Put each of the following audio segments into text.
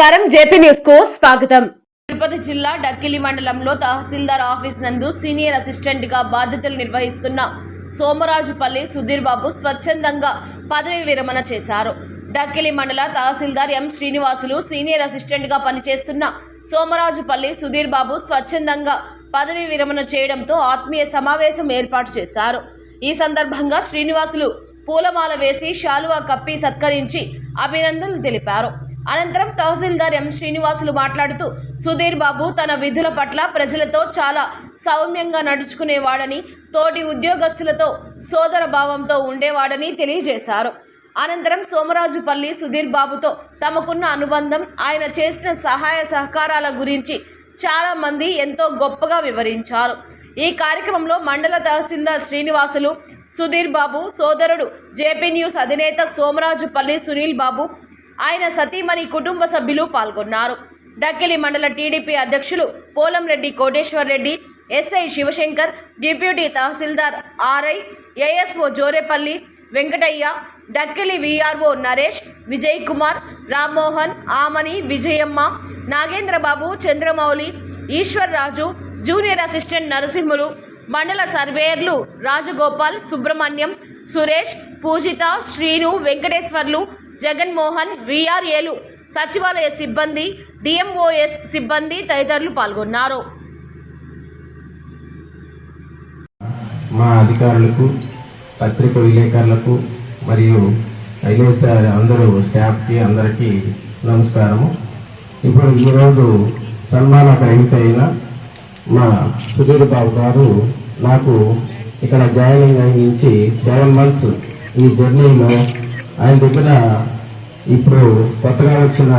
నమస్కారం. జేపీ న్యూస్కు స్వాగతం. తిరుపతి జిల్లా డక్కిలి మండలంలో తహసీల్దార్ ఆఫీస్ నందు సీనియర్ అసిస్టెంట్గా బాధ్యతలు నిర్వహిస్తున్న సోమరాజుపల్లి సుధీర్ బాబు స్వచ్ఛందంగా పదవి విరమణ చేశారు. డక్కిలి మండల తహసీల్దార్ ఎం శ్రీనివాసులు సీనియర్ అసిస్టెంట్గా పనిచేస్తున్న సోమరాజుపల్లి సుధీర్ బాబు స్వచ్ఛందంగా పదవి విరమణ చేయడంతో ఆత్మీయ సమావేశం ఏర్పాటు చేశారు. ఈ సందర్భంగా శ్రీనివాసులు పూలమాల వేసి శాలువా కప్పి సత్కరించి అభినందనలు తెలిపారు. అనంతరం తహసీల్దార్ ఎం శ్రీనివాసులు మాట్లాడుతూ సుధీర్ బాబు తన విధుల పట్ల ప్రజలతో చాలా సౌమ్యంగా నడుచుకునేవాడని తోటి ఉద్యోగస్తులతో సోదర భావంతో ఉండేవాడని తెలియజేశారు. అనంతరం సోమరాజుపల్లి సుధీర్ బాబుతో తమకున్న అనుబంధం ఆయన చేసిన సహాయ సహకారాల గురించి చాలామంది ఎంతో గొప్పగా వివరించారు. ఈ కార్యక్రమంలో మండల తహసీల్దార్ శ్రీనివాసులు సుధీర్ బాబు సోదరుడు జేపీ న్యూస్ అధినేత సోమరాజుపల్లి సునీల్ బాబు ఆయన సతీమణి కుటుంబ సభ్యులు పాల్గొన్నారు. డక్కిలి మండల టీడీపీ అధ్యక్షులు Polamreddy Koteshwar Reddy SI Shivashankar deputy tahsildar RI ASO Jorepalli Venkataiah Dakkili VRO Naresh Vijay Kumar Rammohan Amani Vijayamma Nagendrababu Chandramouli Eshwar Raju junior assistant Narasimhulu మండల సర్వేయర్లు రాజగోపాల్ సుబ్రహ్మణ్యం సురేష్ పూజిత శ్రీను వెంకటేశ్వర్లు జగన్మోహన్ విఆర్ఏలు సచివాలయ సిబ్బంది డిఎంఓఎస్ సిబ్బంది తదితరులు పాల్గొన్నారు. మా అధికారులకు పత్రిక విలేకరులకు మరియు ఐఏఎస్ అందరూ స్టాఫ్కి అందరికీ నమస్కారము. ఇప్పుడు ఈరోజు సన్మాన గ్రహీత అయిన మా సుధీర్ బాబు గారు నాకు ఇక్కడ జాయినింగ్ అయిన నుంచి సెవెన్ మంత్స్ ఈ జర్నీలో ఆయన దగ్గర ఇప్పుడు కొత్తగా వచ్చిన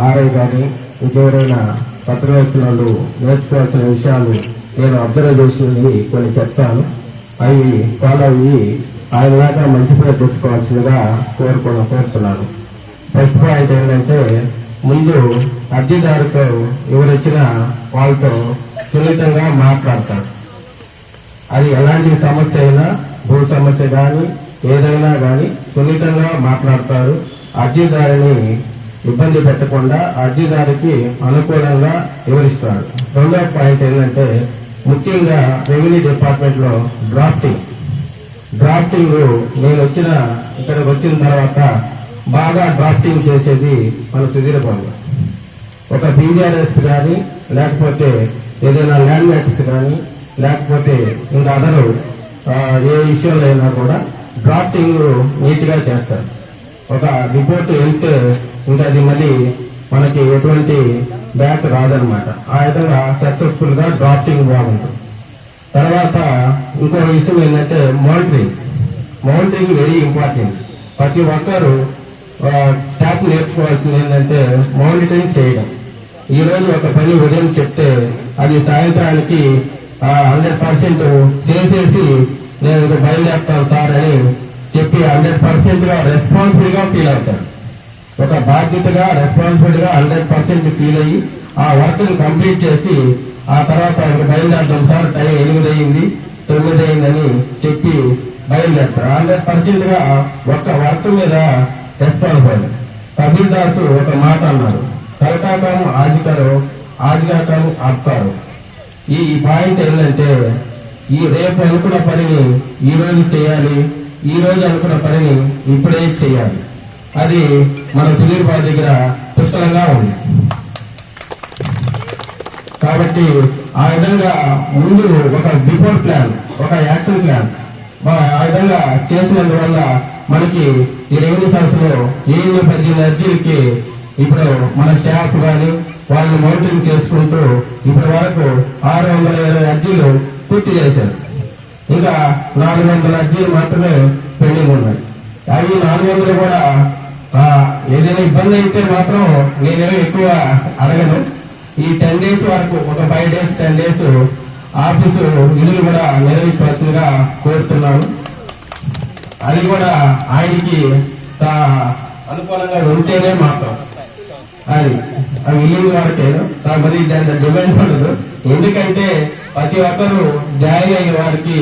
ఆర్ఐ కానీ ఇంకెవరైనా కొత్తగా వచ్చిన వాళ్ళు నేర్చుకోవాల్సిన విషయాలు నేను అబ్జర్వ్ చేసినవి కొన్ని చెప్తాను. అవి ఫాలో అయ్యి ఆయన దాకా మంచి పేరు తెచ్చుకోవాల్సిందిగా కోరుకున్న కోరుతున్నాను. ఫస్ట్ పాయింట్ ఏంటంటే ముందు అర్జీదారుతో ఎవరొచ్చిన వాళ్ళతో సున్నితంగా మాట్లాడతారు. అది ఎలాంటి సమస్య అయినా భూ సమస్య కానీ ఏదైనా కానీ సున్నితంగా మాట్లాడతారు. అర్జీదారిని ఇబ్బంది పెట్టకుండా అర్జీదారికి అనుకూలంగా వివరిస్తాడు. రెండవ పాయింట్ ఏంటంటే ముఖ్యంగా రెవెన్యూ డిపార్ట్మెంట్లో డ్రాఫ్టింగ్. డ్రాఫ్టింగ్ నేను వచ్చిన ఇక్కడికి వచ్చిన తర్వాత బాగా డ్రాఫ్టింగ్ చేసేది మన సుధీర బాబు ఒక బీజీఆర్ఎస్ కానీ లేకపోతే ఏదైనా ల్యాండ్ మ్యాక్స్ కానీ లేకపోతే ఇంకా అదరు ఏ ఇష్యూలు అయినా కూడా డ్రాఫ్టింగ్ నీట్గా చేస్తారు. ఒక రిపోర్ట్ వెళ్తే ఇంకా అది మళ్ళీ మనకి ఎటువంటి బ్యాక్ రాదనమాట ఆ విధంగా సక్సెస్ఫుల్గా డ్రాఫ్టింగ్ బాగుంటుంది. తర్వాత ఇంకో విషయం ఏంటంటే మౌంటరింగ్ మౌంటరింగ్ వెరీ ఇంపార్టెంట్ ప్రతి ఒక్కరు స్టాఫ్ నేర్చుకోవాల్సింది ఏంటంటే మౌనిటరింగ్ చేయడం. ఈ రోజు ఒక పని ఉదయం చెప్తే అది సాయంత్రానికి హండ్రెడ్ పర్సెంట్ చేసేసి నేను బయలుదేరుతాను సార్ అని చెప్పి హండ్రెడ్ పర్సెంట్గా రెస్పాన్సిబుల్గా ఫీల్ అవుతాడు ఒక బాధ్యతగా రెస్పాన్సిబుల్గా హండ్రెడ్ పర్సెంట్ ఫీల్ అయ్యి ఆ వర్క్ కంప్లీట్ చేసి ఆ తర్వాత ఇంక బయలుదేరుతాం సార్ టైం ఎనిమిది అయింది తొమ్మిది అయిందని చెప్పి బయలుదేరుతారు. హండ్రెడ్ పర్సెంట్గా ఒక్క వర్క్ మీద రెస్పాన్సిబుల్ కబీర్ దాసు ఒక మాట అన్నారు. కలకాకం ఆజికారు ఆజికాకం ఆపుతారు ఈ పాయింట్ ఏంటంటే ఈ రేపు అనుకున్న పనిని ఈరోజు చేయాలి ఈ రోజు అనుకున్న పనిని ఇప్పుడే చేయాలి. అది మన సుధీర్ బాబు దగ్గర పుష్కలంగా ఉంది. కాబట్టి ఆ విధంగా ముందు ఒక బిఫోర్ ప్లాన్ ఒక యాక్షన్ ప్లాన్ ఆ విధంగా చేసినందువల్ల మనకి ఈ రెవెన్యూ సంస్థలో ఏడు పద్దెనిమిది అర్జీలకి ఇప్పుడు మన స్టాఫ్ కానీ వాళ్ళు మౌంటింగ్ చేసుకుంటూ ఇప్పటి వరకు ఆరు వందల ఇరవై అర్జీలు పూర్తి చేశారు. ఇంకా నాలుగు వందల అర్జీలు మాత్రమే పెండింగ్ ఉన్నాయి. అవి నాలుగు వందలు కూడా ఆ, ఏదైనా ఇబ్బంది అయితే మాత్రం నేనేమో ఎక్కువ అడగను. ఈ టెన్ డేస్ వరకు ఒక five days ten days office విధులు కూడా నిర్వహించవలసిందిగా కోరుతున్నాను. అది కూడా ఆయనకి తా- అనుకూలంగా ఉంటేనే మాత్రం. అది ఆ ఇల్లు వాడితే మరి దాని డిమాండ్ ఉండదు. ఎందుకంటే ప్రతి ఒక్కరు జాయిన్ అయ్యే వారికి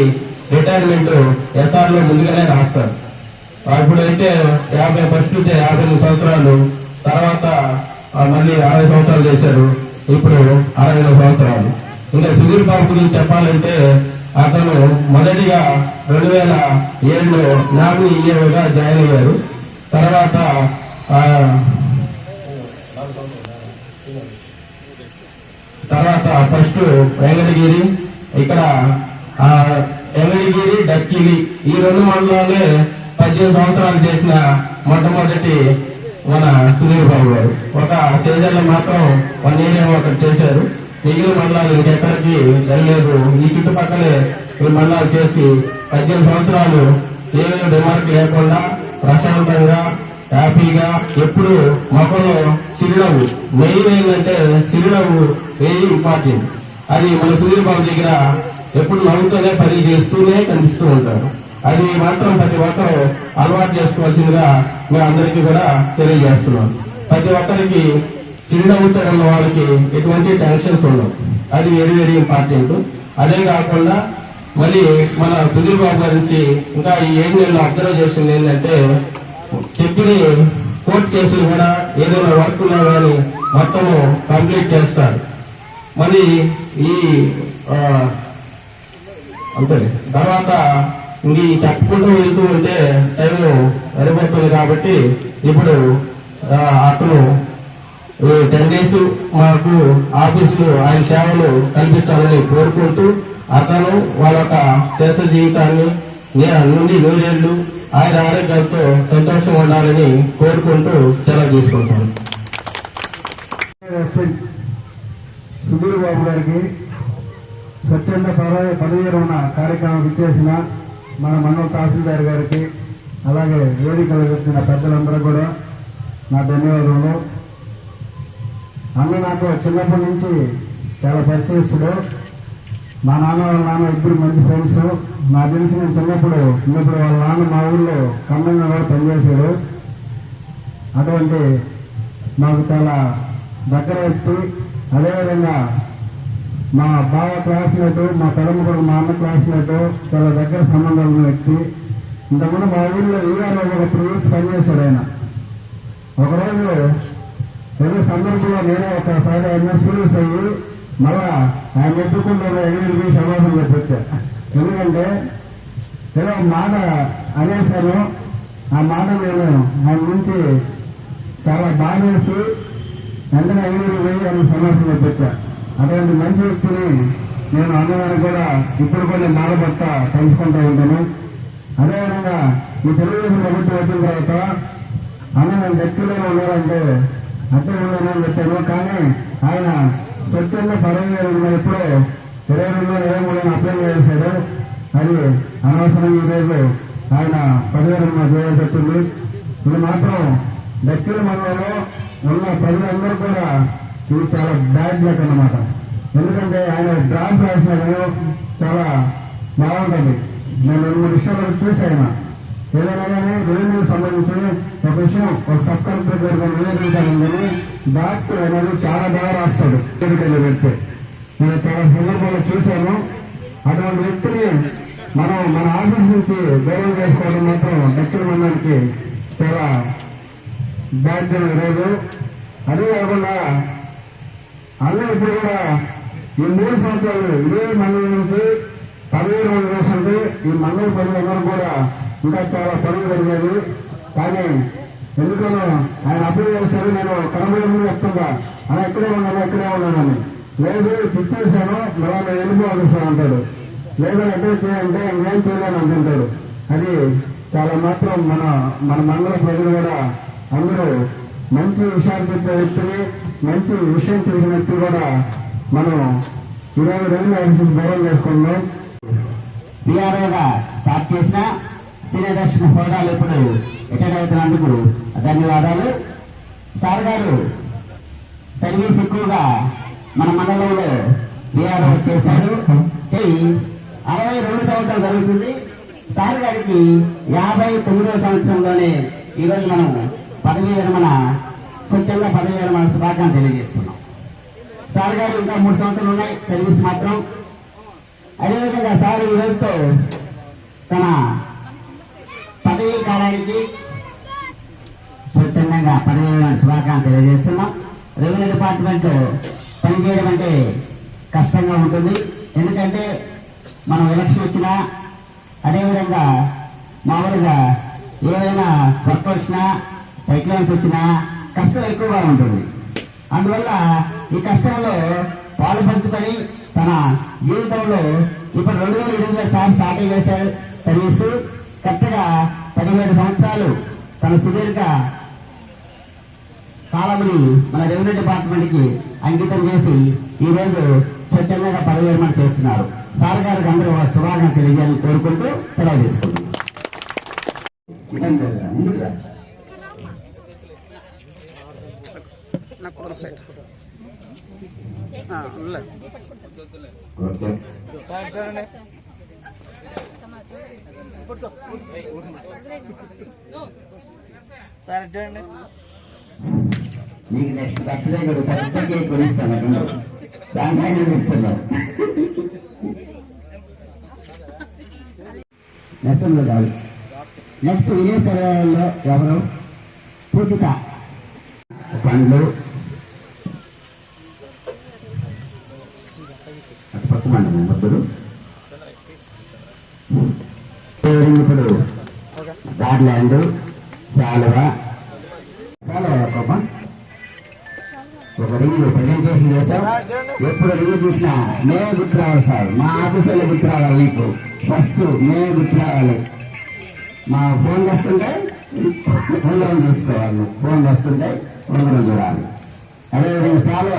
రిటైర్మెంట్ ఎస్ఆర్లో ముందుగానే రాస్తారు. అప్పుడైతే యాభై ఫస్ట్ యాభై మూడు సంవత్సరాలు తర్వాత మళ్ళీ అరవై సంవత్సరాలు చేశారు. ఇప్పుడు అరవై సంవత్సరాలు. ఇంకా సుధీర్ బాబు గురించి చెప్పాలంటే అతను మొదటిగా రెండు వేల ఏడులో నామినీ ఈఏగా జాయిన్ అయ్యారు. తర్వాత తర్వాత ఫస్ట్ వెంకటగిరి ఇక్కడ ఆ వెంకటగిరి డక్కిలి ఈ రెండు మండలాలే పద్దెనిమిది సంవత్సరాలు చేసిన మొట్టమొదటి మన సుధీర్ బాబు గారు. ఒక చేజర్లో మాత్రం వన్ ఏరియా ఒకటి చేశారు. మిగిలిన మండలాలు ఇంకెక్కడికి వెళ్ళలేదు. ఈ చుట్టుపక్కలే ఈ మండలాలు చేసి పద్దెనిమిది సంవత్సరాలు ఏమేమి డిమార్క్ లేకుండా ప్రశాంతంగా హ్యాపీగా ఎప్పుడు మొక్కలో చిరునవ్వు మెయిన్ ఏంటంటే చిరునవ్వు వెరీ ఇంపార్టెంట్ అది మన సుధీర్బాబు దగ్గర ఎప్పుడు నవ్వుతూనే పని చేస్తూనే కనిపిస్తూ ఉంటారు అది మాత్రం ప్రతి ఒక్కరు అలవాటు చేసుకోవాల్సిందిగా మేము అందరికీ కూడా తెలియజేస్తున్నాం ప్రతి ఒక్కరికి చిరునవ్వుతో ఉన్న వాళ్ళకి ఎటువంటి టెన్షన్స్ ఉండవు. అది వెరీ వెరీ ఇంపార్టెంట్ అదే కాకుండా మరి మన సుధీర్ బాబు గురించి ఇంకా ఈ ఏడు నెలలు అబ్జర్వ్ చేసింది ఏంటంటే చెప్పిన కోర్టు కేసులు కూడా ఏదైనా వర్క్ ఉన్నా కానీ మొత్తము కంప్లీట్ చేస్తారు. మళ్ళీ ఈ అంటే తర్వాత ఇంక ఈ చెప్పుకుంటూ వెళ్తూ ఉంటే టైం సరిపోతుంది కాబట్టి ఇప్పుడు అతను టెన్ డేస్ మాకు ఆఫీసులు ఆయన సేవలు కల్పించాలని కోరుకుంటూ అతను వాళ్ళ యొక్క శేష జీవితాన్ని నుండి నూరేళ్ళు ఆయన ఆరోగ్యంతో సంతోషం ఉండాలని కోరుకుంటూ సెలవు తీసుకుంటాను. సుధీర్ బాబు గారికి స్వచ్ఛంద పదవి పదవీరు ఉన్న కార్యక్రమం ఇచ్చేసిన మన మండల తహసీల్దార్ గారికి అలాగే వేదికలు పెట్టిన పెద్దలందరూ కూడా నా ధన్యవాదాలు అన్న నాకు చిన్నప్పటి నుంచి చాలా పరిచయస్తుడు. మా నాన్న వాళ్ళ నాన్న ఇద్దరు మంచి ఫ్రెండ్స్. నా తెలిసి నేను చిన్నప్పుడు చిన్నప్పుడు వాళ్ళ నాన్న మా ఊళ్ళో ఖమ్మంగా కూడా పనిచేశాడు. అటువంటి మాకు చాలా దగ్గర వ్యక్తి. అదేవిధంగా మా బావ క్లాస్మేట్ మా పెదమ్మ కూడా మా అన్న క్లాస్మేట్ చాలా దగ్గర సంబంధాలు ఉన్న వ్యక్తి. ఇంతకుముందు మా ఊళ్ళో ఈఆర్ఓ ఒక త్రీ ఇయర్స్ పనిచేశాడు ఆయన ఒకరోజు ఏదో సందర్భంలో నేను ఒకసారి ఆయన సీరియస్ అయ్యి మళ్ళా ఆయన ఎత్తుకుంటే ఎగిరి సమాధానం చెప్పొచ్చా? ఎందుకంటే ఏదో మాట అనేసాను ఆ మాట నేను ఆయన నుంచి చాలా బాధేసి వెంటనే ఐదు పోయి ఆయన సమాసం చెప్పొచ్చా అటువంటి మంచి వ్యక్తిని నేను అన్నదానికి కూడా ఇప్పుడు కూడా బాధపడతా తెలుసుకుంటూ ఉంటాను. అదేవిధంగా ఈ తెలుగుదేశం ప్రభుత్వం వచ్చిన తర్వాత అన్న నేను వ్యక్తిలో ఉన్నారంటే అర్థం ఉన్నానని చెప్పాను. కానీ ఆయన స్వచ్ఛంద పదవి ఉన్నప్పుడు ఇరవై రెండు ఇరవై మూడు అప్లై చేశాడు. అది అనవసరం ఈరోజు ఆయన పదివేల చేయాల్సి వచ్చింది. ఇది మాత్రం దక్కిన మండలంలో ఉన్న ప్రజలందరూ కూడా ఇది చాలా బ్యాడ్ లక్ అన్నమాట. ఎందుకంటే ఆయన డ్రాప్ రాసినప్పుడు చాలా బాగుంటుంది. నేను రెండు మూడు విషయాలు చూసాను ఏదైనా కానీ రెవెన్యూ సంబంధించి ఒక విషయం ఒక సబ్ కలెక్టర్ గారు నివేదించాలని డాక్టర్ అనేది చాలా బాగా రాస్తాడు. ఎన్నికల్లో వ్యక్తి నేను చాలా సందర్భంలో చూశాను. అటువంటి వ్యక్తిని మనం మన ఆఫీస్ నుంచి గౌరవం చేసుకోవడం మాత్రం దక్షిణ మండలానికి చాలా బాధ్యత రోజు అదే కాకుండా అన్న ఇప్పుడు కూడా ఈ మూడు సంవత్సరాలు ఇరవై మండలం నుంచి పదిహేను మంది చేస్తుంటే ఈ మండల ప్రజలందరూ కూడా ఇంకా చాలా పనులు జరిగేది కానీ ఎందుకనో ఆయన అప్లై చేశారు నేను కనబడి చెప్తుందా అలా ఎక్కడే ఉన్నాను ఎక్కడే ఉన్నానని లేదు తెచ్చేసాను మళ్ళా నేను వెళ్ళిపోవాల్సి అంటాడు. లేదా ఎక్కడ చేయాలంటే ఇంకేం చేయలేను అంటుంటాడు. అది చాలా మాత్రం మన మన మండల ప్రజలు కూడా అందరూ మంచి విషయాలు చెప్పే వ్యక్తిని మంచి విషయం చేసిన వ్యక్తి కూడా మనం ఇరవై రోజులు ఆఫీసెస్ గౌరవం చేసుకున్నాం పిఆర్ఓగా స్టార్ట్ చేసిన శ్రీదర్శన హోదాలు ఇప్పుడు అటెండ్ అవుతున్నందుకు ధన్యవాదాలు. సార్ గారు సర్వీస్ ఎక్కువగా మన మండలంలో పిఆర్ఓ చేశారు. చేయి అరవై రెండు సంవత్సరాలు జరుగుతుంది. సార్ గారికి యాభై తొమ్మిదవ సంవత్సరంలోనే ఈరోజు మనం పదవీ విరమణ స్వచ్ఛంగా పదవీ విరమణ శుభాకాంక్షలు తెలియజేస్తున్నాం. సార్ గారు ఇంకా మూడు సంవత్సరాలు ఉన్నాయి సర్వీస్ మాత్రం. అదేవిధంగా సార్ ఈ రోజుతో తన పదవీ కాలానికి స్వచ్ఛందంగా పదవి విరమణ శుభాకాంక్షలు తెలియజేస్తున్నాం. రెవెన్యూ డిపార్ట్మెంట్ పనిచేయడం అంటే కష్టంగా ఉంటుంది. ఎందుకంటే మనం ఎలక్షన్ వచ్చినా అదేవిధంగా మామూలుగా ఏవైనా వర్క్ వచ్చినా సైక్లోన్స్ వచ్చినా కష్టం ఎక్కువగా ఉంటుంది. అందువల్ల ఈ కష్టంలో పాలు పంచుకొని తన జీవితంలో ఇప్పుడు రెండు వేల ఇరవై సార్ స్టార్ట్ చేశారు సర్వీసు కరెక్ట్గా పదిహేడు సంవత్సరాలు తన సుదీర్ఘ కాలంని మన రెవెన్యూ డిపార్ట్మెంట్కి అంకితం చేసి ఈ రోజు స్వచ్ఛందంగా చేస్తున్నారు. సార్ గారికి అందరూ శుభాకాంక్షలు తెలియజేయాలని కోరుకుంటూ సెలవు తీసుకుంటున్నాం. ముందుకు రా. ఓకే సరే చూడండి. మీకు నెక్స్ట్ బర్త్డే కూడా పెద్ద కేక్ కొనిస్తాను డాన్స్ అయినా ఇస్తున్నాం నెక్స్ట్ కాదు. నెక్స్ట్ విజయ్ సర్వేలో ఎవరు? పూజిత పండ్లు. అటు పక్క మండలం ఇప్పుడు గార్లాండ్ శాలువ శాలువ కోపం ఒక రింగ్ ప్రజెంటేషన్ చేసాం ఎప్పుడు రింగ్ చూసినా మేమే గుర్తు రావాలి సార్. మా ఆఫీసులో గుర్తు రావాలి నీకు. ఫస్ట్ మేమే గుర్తు రావాలి మా ఫోన్ వస్తుంటే ఉంగరం చూసుకోవాలి ఫోన్ వస్తుంటే ఉంగరం చూడాలి. అదేవిధంగా శాలువ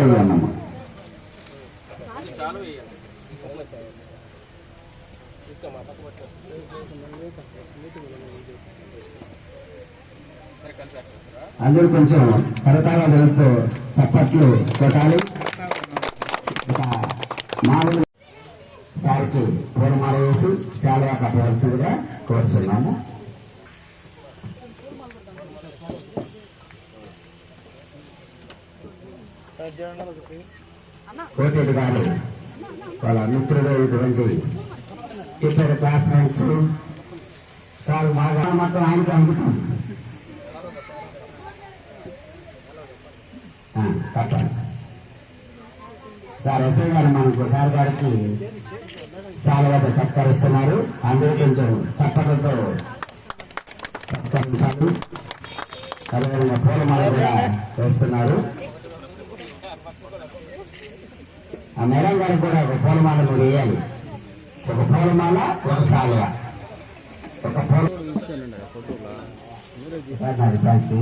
అందరూ కొంచెం కరతాల వెలుగుతూ చప్పట్లు కొట్టాలి మామూలు సార్కి పూలమాల వేసి శాలువా కట్టవలసిందిగా కోరుతున్నాము కోటేటి గారు వాళ్ళ మిత్రుడైనటువంటి ఇటువంటి క్లాస్ మేట్స్ సార్ బాగా మొత్తం ఆయనకి అందుతాం ఆ, తప్పండి సార్ ఎస్ఐ గారు మనకు సార్ గారికి సాలవాతో సత్కరిస్తున్నారు అందరూ కొంచెం చప్పట్లతో సత్కరించాలి అదేవిధంగా పూలమాల కూడా వేస్తున్నారు ఆ మేడం గారికి కూడా ఒక పూలమాల కూడా వేయాలి. ఒక పూలమాల ఒక సాలువ ఒక పూల నాది సాక్షి.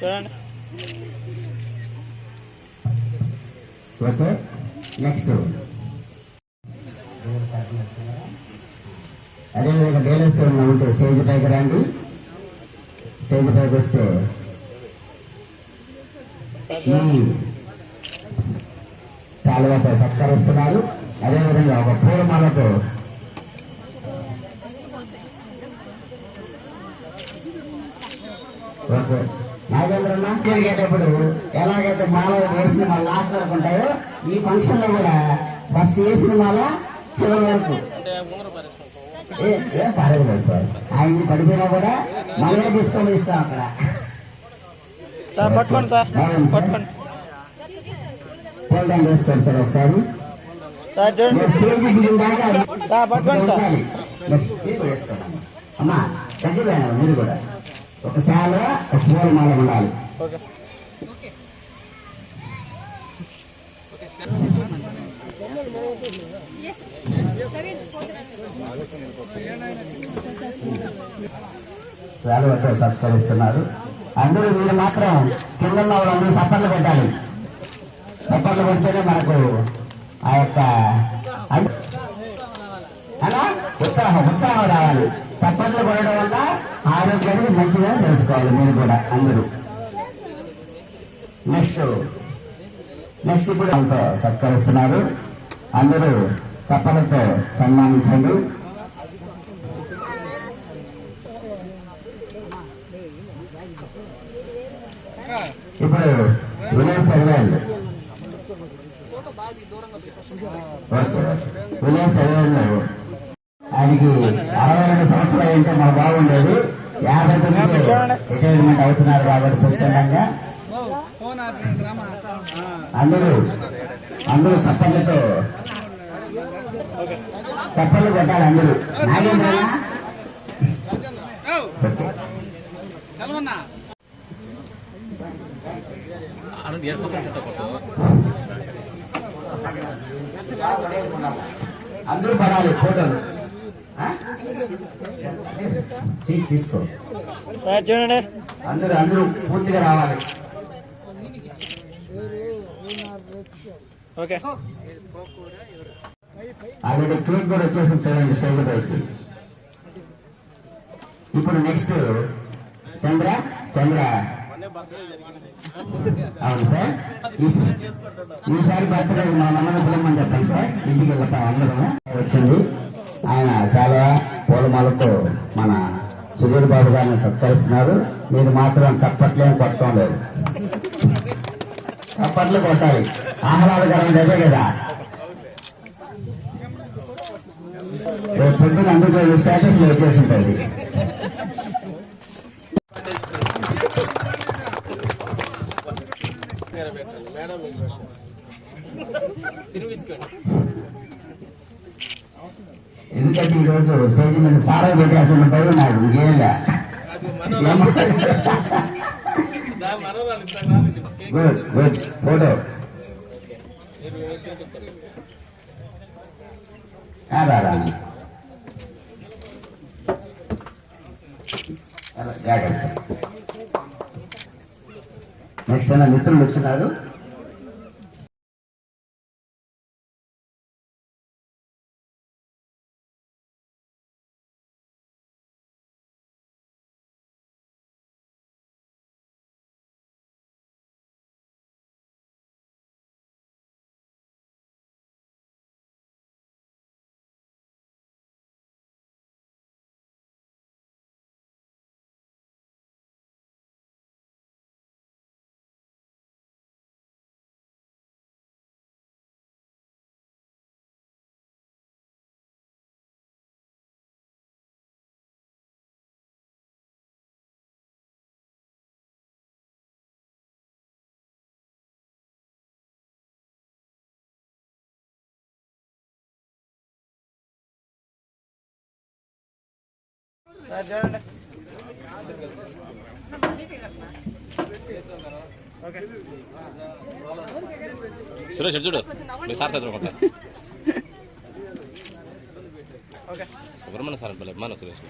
చూడండి. Okay next. అదేవిధంగా డీలర్స్ ఏమైనా ఉంటే స్టేజ్ పైకి రండి. స్టేజ్ పైకి వస్తే ఈ చాలువతో సత్కరిస్తున్నారు. అదేవిధంగా ఒక పూలమాలతో ఓకే. నాగేంద్రన్న ఎలాగైతే మాల వేసిన మాల లాస్ట్ వరకు ఉంటాయో ఈ ఫంక్షన్లో కూడా ఫస్ట్ వేసిన మాల చివరి వరకు? ఏ- ఏం పర్వాలేదు సార్. ఆయన్ని పడిపోయినా కూడా మనమే తీసుకొని ఇస్తాం అక్కడ. సార్ పట్టుకోండి సార్. పట్టుకోండి. సార్ ఒకసారి సార్ చూడండి. సార్ పట్టుకోండి సార్. ఉంచాలి. మీరు కూడా ఒకసారి అమ్మా తగ్గిపోయినా మీరు కూడా ఒక పూల మాల ఉండాలి సార్ శాలువతో సత్కరిస్తున్నారు. అందరూ మీరు మాత్రం కింద ఉన్న వాళ్ళందరూ సప్పట్లు కొట్టాలి. సప్పట్లు కొడితేనే మనకు ఆ యొక్క అలా ఉత్సాహం ఉత్సాహం రావాలి. చప్పట్లు కొట్టడం వల్ల ఆరోగ్యానికి మంచిగా తెలుసుకోవాలి మీరు కూడా అందరూ. నెక్స్ట్ నెక్స్ట్ ఇప్పుడు వాళ్ళతో సత్కరిస్తున్నారు. అందరూ చప్పలతో సన్మానించండి ఇప్పుడు వినయ్ సర్వేల్ ఓకే వినయ్ సర్వేల్ ఆయనకి అరవై రెండు సంవత్సరాలు అంటే మాకు బాగుండేది యాభై తొమ్మిది రిటైర్మెంట్ అవుతున్నారు కాబట్టి స్వచ్ఛందంగా. అందరూ అందరూ చప్పట్లతో చప్పట్లు కొట్టాలి అందరూ. నాగేంద్రనా అందరూ పడాలి ఫోటోలు ఆ? చెయ్యి తీసుకో చూడండి. అందరూ అందరూ పూర్తిగా రావాలి. ఓకే. ఆల్రెడీ కేక్ కూడా వచ్చేసింది చూడండి స్టేజ్ పైకి ఇప్పుడు నెక్స్ట్ చంద్ర చంద్ర. అవును సార్. ఈసారి బర్త్డే మా నమ్మని పిల్లమని చెప్పండి సార్. ఇంటికి వెళ్తాం అందరము. వచ్చింది. ఆయన చాలా పూలమాలతో మన సుధీర్ బాబు గారిని సత్కరిస్తున్నారు. మీరు మాత్రం చప్పట్లేం కొట్టడం లేదు. చప్పట్లు కొట్టాలి. ఆహ్లాదకరం అదే కదా. రేపు పొద్దున అందులో స్టేటస్లో వచ్చేసి ఉంటుంది ఎందుకంటే ఈ రోజు స్టేజ్ మీద సారా పెట్టాల్సిన పైరు నాకు ఇంకేంలే గుడ్ గుడ్. ఫోటో. జాగ్రత్త. నెక్స్ట్ నా మిత్రులు వచ్చినారు. చూడండి సురేష్ చూడు. మీ సార్ చదువు కొట్ట ఓకే. సుబ్రహ్మణ్య సార్ అంటే మన సురేష్